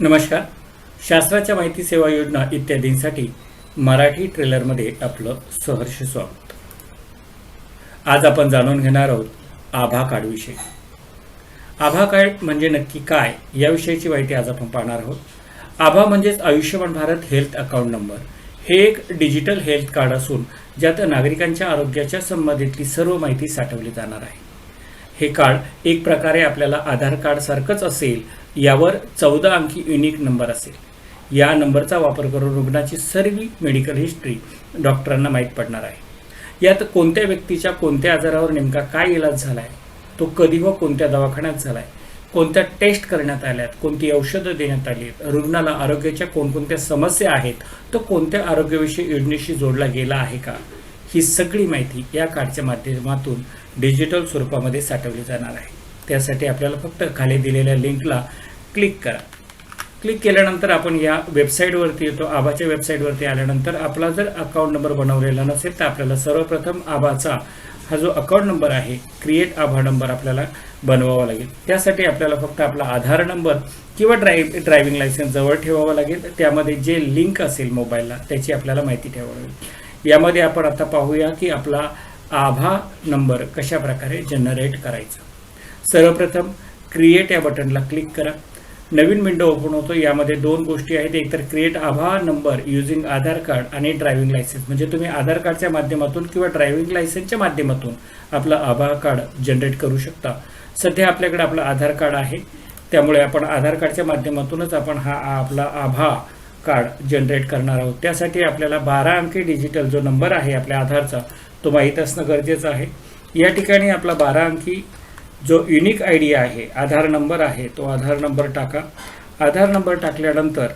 नमस्कार. शास्त्राच्या माहिती सेवा योजना इत्यादींसाठी मराठी ट्रेलरमध्ये आपलं सहर्ष स्वागत. आज आपण जाणून घेणार आहोत आभा कार्डविषयी आभा कार्ड म्हणजे नक्की काय याविषयीची माहिती आज आपण पाहणार आहोत. आभा म्हणजेच Ayushman Bharat health account number. हे एक डिजिटल हेल्थ कार्ड असून ज्यात नागरिकांच्या आरोग्याच्या संबंधितली सर्व माहिती साठवली जाणार आहे. हे कार्ड एक प्रकारे आपल्याला आधार कार्ड सारखंच असेल यावर चौदा अंकी युनिक नंबर असेल. या नंबरचा वापर करून रुग्णाची सर्व मेडिकल हिस्ट्री डॉक्टरांना माहीत पडणार आहे. यात कोणत्या व्यक्तीच्या कोणत्या आजारावर नेमका काय इलाज झाला आहे तो कधी व कोणत्या दवाखान्यात झाला आहे कोणत्या टेस्ट करण्यात आल्यात कोणती औषधं देण्यात आली आहेत रुग्णाला आरोग्याच्या कोणकोणत्या समस्या आहेत तो कोणत्या आरोग्यविषयी योजनेशी जोडला गेला आहे का ही सगळी माहिती या कार्डच्या माध्यमातून डिजिटल स्वरूपामध्ये साठवली जाणार आहे. त्यासाठी आपल्याला फक्त खाली दिलेल्या लिंकला क्लिक करा. क्लिक केल्यानंतर आपण या वेबसाईटवरती येतो. आबाच्या वेबसाईटवरती आल्यानंतर आपला जर अकाउंट नंबर बनवलेला नसेल तर आपल्याला सर्वप्रथम आबाचा हा जो अकाउंट नंबर आहे क्रिएट आभा नंबर आपल्याला बनवावा लागेल. त्यासाठी आपल्याला फक्त आपला आधार नंबर किंवा ड्राईव्ह ड्रायव्हिंग लायसन्स जवळ ठेवावा लागेल. त्यामध्ये जे लिंक असेल मोबाईलला त्याची आपल्याला माहिती ठेवावी लागेल. यामध्ये आपण आता पाहूया की आपला आभा नंबर कशा प्रकारे जनरेट करायचा. सर्वप्रथम क्रिएट या बटनला क्लिक करा. नवीन विंडो ओपन होतो. यामध्ये दोन गोष्टी आहेत. एक तर क्रिएट आभा नंबर युझिंग आधार कार्ड आणि ड्रायव्हिंग लायसन्स म्हणजे तुम्ही आधार कार्डच्या माध्यमातून किंवा ड्रायव्हिंग लायसन्सच्या माध्यमातून आपलं आभा कार्ड जनरेट करू शकता. सध्या आपल्याकडे आपलं आधार कार्ड आहे. त्यामुळे आपण आधार कार्डच्या माध्यमातूनच आपण हा आपला आभा कार्ड जनरेट करणार आहोत. त्यासाठी आपल्याला बारा अंकी डिजिटल जो नंबर आहे आपल्या आधारचा तो माहीत असणं गरजेचं आहे. या ठिकाणी आपला बारा अंकी जो युनिक आय डी आहे आधार नंबर आहे तो आधार नंबर टाका. आधार नंबर टाकल्यानंतर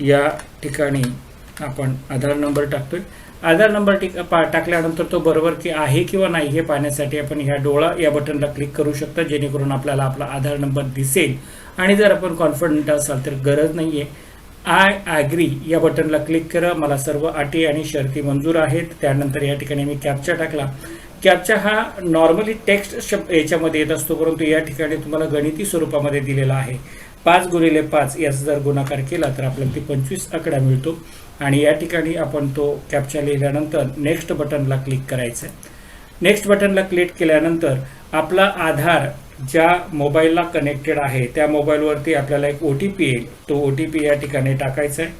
या ठिकाणी आपण आधार नंबर टाकतोय. आधार नंबर टिक पा टाकल्यानंतर तो बरोबर की आहे किंवा नाही हे पाहण्यासाठी आपण ह्या डोळा या बटनला क्लिक करू शकता जेणेकरून आपल्याला आपला आधार नंबर दिसेल. आणि जर आपण कॉन्फिडंट असाल तर गरज नाही आहे आय ॲग्री या बटनला क्लिक करा. मला सर्व अटी आणि शर्ती मंजूर आहेत. त्यानंतर या ठिकाणी मी कॅप्चा टाकला. कॅप्चा हा नॉर्मली टेक्स्ट शब्द याच्यामध्ये येत असतो परंतु या ठिकाणी तुम्हाला गणिती स्वरूपामध्ये दिलेला आहे. पाच गुणिले पाच याचा जर गुणाकार केला तर आपल्याला ती पंचवीस आकडा मिळतो. आणि या ठिकाणी आपण तो कॅप्चा लिहिल्यानंतर नेक्स्ट बटनला क्लिक करायचं आहे. नेक्स्ट बटनला क्लिक केल्यानंतर आपला आधार ज्या मोबाईलला कनेक्टेड आहे त्या मोबाईलवरती आपल्याला एक ओ टी पी येईल. तो ओ टी पी या ठिकाणी टाकायचा आहे.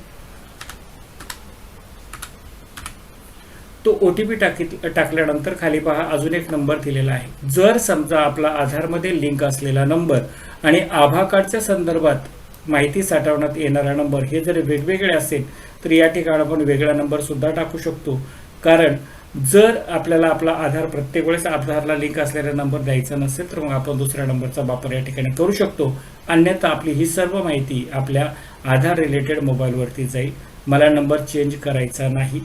तो ओ टी पी टाकी टाकल्यानंतर खाली पहा अजून एक नंबर दिलेला आहे. जर समजा आपला आधारमध्ये लिंक असलेला नंबर आणि आभा कार्डच्या संदर्भात माहिती साठवण्यात येणारा नंबर हे जर वेगवेगळे असेल तर या ठिकाणी आपण वेगळा नंबर सुद्धा टाकू शकतो. कारण जर आपल्याला आपला आधार प्रत्येक वेळेस आधारला लिंक असलेला नंबर द्यायचा नसेल तर मग आपण दुसऱ्या नंबरचा वापर या ठिकाणी करू शकतो. अन्यथा आपली ही सर्व माहिती आपल्या आधार रिलेटेड मोबाईलवरती जाईल. मला नंबर चेंज करायचा नाही.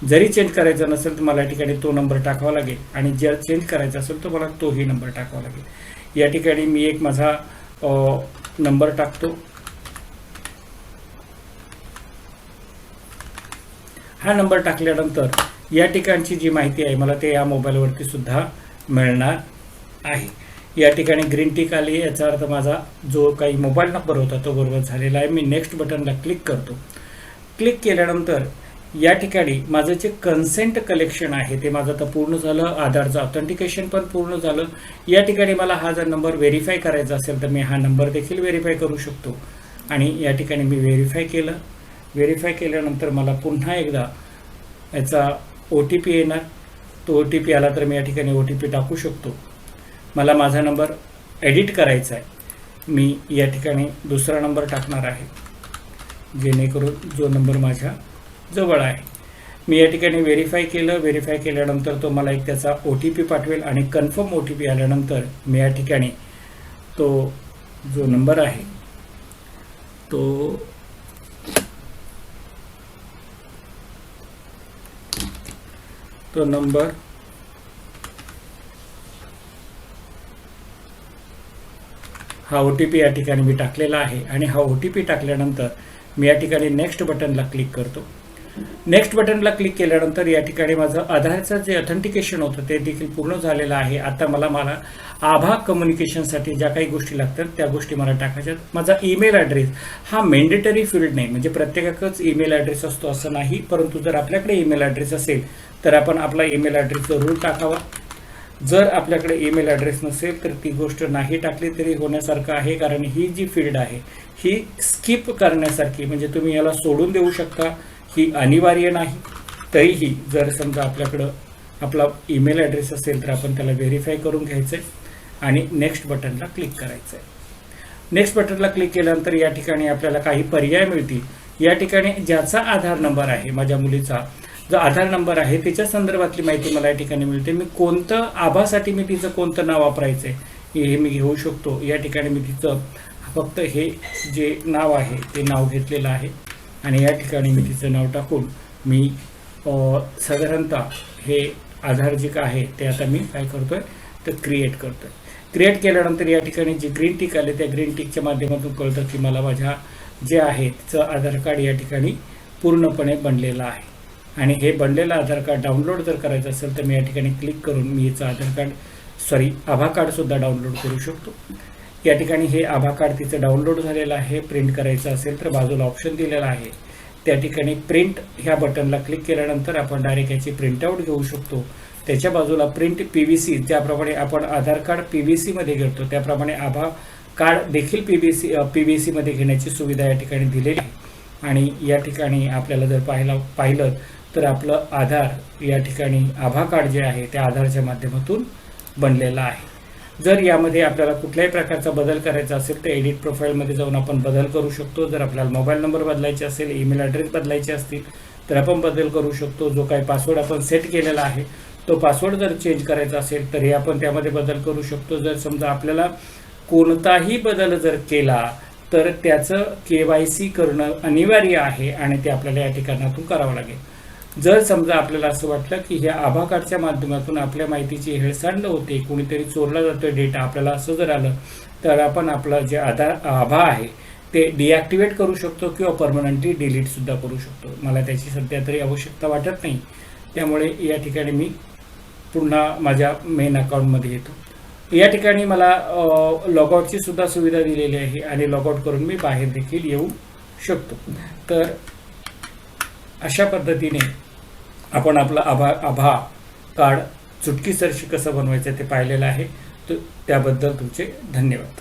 जरी चेंज करायचा नसेल तर मला या ठिकाणी तो नंबर टाकावा लागेल. आणि जर चेंज करायचा असेल तर मला तोही नंबर टाकावा लागेल. या ठिकाणी मी एक माझा नंबर टाकतो. हा नंबर टाकल्यानंतर या ठिकाणची जी माहिती आहे मला ते या मोबाईलवरती सुद्धा मिळणार आहे. या ठिकाणी ग्रीन टिक आली याचा अर्थ माझा जो काही मोबाईल नंबर होता तो बरोबर झालेला आहे. मी नेक्स्ट बटनला क्लिक करतो. क्लिक केल्यानंतर या ठिकाणी माझं जे कन्सेंट कलेक्शन आहे ते माझं आता पूर्ण झालं आधारचं ऑथेंटिकेशन पण पूर्ण झालं. या ठिकाणी मला हा जर नंबर व्हेरीफाय करायचा असेल तर मी हा नंबर देखील व्हेरीफाय करू शकतो. आणि या ठिकाणी मी व्हेरीफाय केलं. व्हेरीफाय केल्यानंतर मला पुन्हा एकदा याचा ओ टी पी येणार. तो ओ टी पी आला तर मी या ठिकाणी ओ टी पी टाकू शकतो. मला माझा नंबर एडिट करायचा आहे. मी या ठिकाणी दुसरा नंबर टाकणार आहे. जेणेकरून जो नंबर माझ्या जवळ आहे. मी या ठिकाणी व्हेरीफाय केलं. व्हेरीफाय केल्यानंतर तो मला एक त्याचा ओ टी पी पाठवेल आणि कन्फर्म ओ टी पी आल्यानंतर मी या ठिकाणी तो जो नंबर आहे तो तो नंबर हा ओ टी पी या ठिकाणी मी टाकलेला आहे आणि हा ओ टी पी टाकल्यानंतर मी या ठिकाणी नेक्स्ट बटनला क्लिक करतो. नेक्स्ट बटनला क्लिक केल्यानंतर या ठिकाणी माझं आधारचं जे ऑथेंटिकेशन होतं ते देखील पूर्ण झालेलं आहे. आता मला मला आभा कम्युनिकेशनसाठी ज्या काही गोष्टी लागतात त्या गोष्टी मला टाकायच्या माझा ईमेल ॲड्रेस हा मेंडेटरी फील्ड नाही म्हणजे प्रत्येकाकच ईमेल ॲड्रेस असतो असं नाही परंतु जर आपल्याकडे ईमेल ॲड्रेस असेल तर आपण आपला ईमेल ॲड्रेस जरूर टाकावा. जर आपल्याकडे ईमेल ॲड्रेस नसेल तर ती गोष्ट नाही टाकली तरी होण्यासारखं आहे कारण ही जी फील्ड आहे ही स्किप करण्यासारखी म्हणजे तुम्ही याला सोडून देऊ शकता. ही अनिवार्य नाही. तरीही जर समजा आपल्याकडं आपला ईमेल ॲड्रेस असेल तर आपण त्याला व्हेरीफाय करून घ्यायचं आहे आणि नेक्स्ट बटनला क्लिक करायचं आहे नेक्स्ट बटनला क्लिक केल्यानंतर या ठिकाणी आपल्याला काही पर्याय मिळतील. या ठिकाणी ज्याचा आधार नंबर आहे माझ्या मुलीचा जो आधार नंबर आहे त्याच्या संदर्भातली माहिती मला या ठिकाणी मिळते. मी कोणतं आभासाठी मी तिचं कोणतं नाव वापरायचं आहे हे मी घेऊ शकतो. या ठिकाणी मी तिचं फक्त हे जे नाव आहे ते नाव घेतलेलं आहे. आणि या ठिकाणी मी तिचं नाव टाकून मी साधारणतः हे आधार जे काय आहे ते आता मी काय करतोय तर क्रिएट करतोय. क्रिएट केल्यानंतर या ठिकाणी जे ग्रीन टिक आले त्या ग्रीन टिकच्या माध्यमातून कळतं की मला माझ्या जे आहे तिचं आधार कार्ड या ठिकाणी पूर्णपणे बनलेलं आहे. आणि हे बनलेलं आधार कार्ड डाउनलोड जर करायचं असेल तर मी या ठिकाणी क्लिक करून मी याचं आधार कार्ड सॉरी आभा कार्डसुद्धा डाउनलोड करू शकतो. या ठिकाणी हे आभा कार्ड तिचं डाउनलोड झालेलं आहे प्रिंट करायचं असेल तर बाजूला ऑप्शन दिलेला आहे. त्या ठिकाणी प्रिंट ह्या बटनला क्लिक केल्यानंतर आपण डायरेक्ट याची प्रिंटआउट घेऊ शकतो. त्याच्या बाजूला प्रिंट पी व्ही सी ज्याप्रमाणे आपण आधार कार्ड पी व्ही सीमध्ये घेतो त्याप्रमाणे आभा कार्ड देखील P V C P V सीमध्ये घेण्याची सुविधा या ठिकाणी दिलेली आहे. आणि या ठिकाणी आपल्याला जर पाहिला पाहिलं तर आपलं आधार या ठिकाणी आभा कार्ड जे आहे त्या आधारच्या माध्यमातून बनलेलं आहे. जर यामध्ये आपल्याला कुठल्याही प्रकारचा बदल करायचा असेल तर एडिट प्रोफाईलमध्ये जाऊन आपण बदल करू शकतो. जर आपल्याला मोबाईल नंबर बदलायचे असेल ईमेल ॲड्रेस बदलायचे असतील तर आपण बदल करू शकतो. जो काही पासवर्ड आपण सेट केलेला आहे तो पासवर्ड जर चेंज करायचा असेल तर हे आपण त्यामध्ये बदल करू शकतो. जर समजा आपल्याला कोणताही बदल जर केला तर त्याचं के वाय सी करणं अनिवार्य आहे आणि ते आपल्याला या ठिकाणातून करावं लागेल. जर समजा आपल्याला असं वाटलं की ह्या आभा कार्डच्या माध्यमातून आपल्या माहितीची हेळसांड होते कोणीतरी चोरला जातोय डेटा आपल्याला असं जर आलं तर आपण आपलं जे आधार आभा आहे ते डिॲक्टिवेट करू शकतो किंवा परमनंटली डिलीटसुद्धा करू शकतो. मला त्याची सध्या तरी आवश्यकता वाटत नाही. त्यामुळे या ठिकाणी मी पुन्हा माझ्या मेन अकाउंटमध्ये येतो. या ठिकाणी मला लॉगआउटची सुद्धा सुविधा दिलेली आहे आणि लॉगआउट करून मी बाहेर देखील येऊ शकतो. तर अशा पद्धतीने आपण आपला आभा आभा कार्ड चुटकीसरशी कसं बनवायचं ते पाहिलेलं आहे. तर त्याबद्दल तुमचे धन्यवाद.